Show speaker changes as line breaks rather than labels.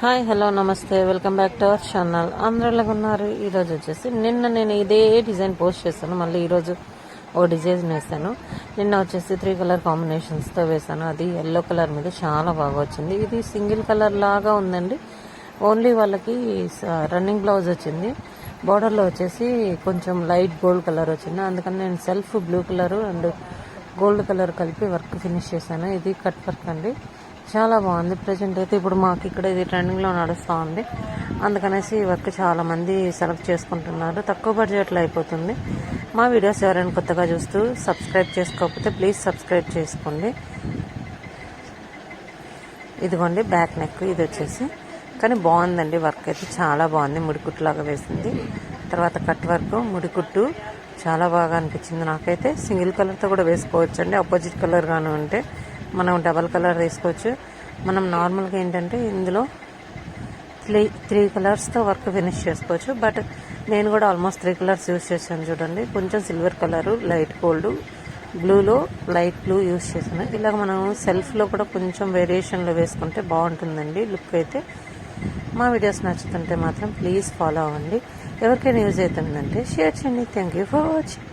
Hi hello నమస్తే. Welcome back to our channel అందరూ ఎలాగ ఉన్నారు ఈరోజు వచ్చేసి నిన్న నేను ఇదే డిజైన్ పోస్ట్ చేశాను. మళ్ళీ ఈరోజు ఓ డిజైన్ వేసాను నిన్న వచ్చేసి త్రీ కలర్ కాంబినేషన్స్తో వేసాను అది ఎల్లో కలర్ మీద చాలా బాగా వచ్చింది. ఇది సింగిల్ కలర్ లాగా ఉందండి. ఓన్లీ వాళ్ళకి రన్నింగ్ బ్లౌజ్ వచ్చింది. బార్డర్లో వచ్చేసి కొంచెం లైట్ గోల్డ్ కలర్ వచ్చింది. అందుకని నేను self blue colour and gold colour కలిపి వర్క్ ఫినిష్ చేశాను. ఇది కట్ వర్క్ అండి. చాలా బాగుంది. ప్రజెంట్ అయితే ఇప్పుడు మాకు ఇక్కడ ఇది ట్రెండింగ్లో నడుస్తూ ఉంది. అందుకనేసి ఈ వర్క్ చాలామంది సెలెక్ట్ చేసుకుంటున్నారు. తక్కువ బడ్జెట్లో అయిపోతుంది. మా వీడియోస్ ఎవరైనా కొత్తగా చూస్తూ సబ్స్క్రైబ్ చేసుకోకపోతే ప్లీజ్ సబ్స్క్రైబ్ చేసుకోండి. ఇదిగోండి బ్యాక్ నెక్ ఇది వచ్చేసి. కానీ బాగుందండి వర్క్ అయితే. చాలా బాగుంది. ముడికుట్టులాగా వేసింది. తర్వాత కట్ వర్క్ ముడికుట్టు చాలా బాగా అనిపించింది నాకైతే. సింగిల్ కలర్తో కూడా వేసుకోవచ్చు అండి ఆపోజిట్ కలర్ గాను ఉంటే మనం డబల్ కలర్ వేసుకోవచ్చు. మనం నార్మల్గా ఏంటంటే ఇందులో త్రీ త్రీ కలర్స్తో వర్క్ ఫినిష్ చేసుకోవచ్చు. బట్ నేను కూడా ఆల్మోస్ట్ త్రీ కలర్స్ యూస్ చేశాను చూడండి. కొంచెం సిల్వర్ కలరు లైట్ గోల్డ్ బ్లూలో లైట్ బ్లూ యూస్ చేశాను. ఇలాగ మనం సెల్ఫ్లో కూడా కొంచెం వేరియేషన్లో వేసుకుంటే బాగుంటుందండి లుక్ అయితే. మా వీడియోస్ నచ్చుతుంటే మాత్రం ప్లీజ్ ఫాలో అవ్వండి. ఎవరికైనా యూజ్ అవుతుందంటే షేర్ చేయండి థ్యాంక్ యూ ఫర్ వాచింగ్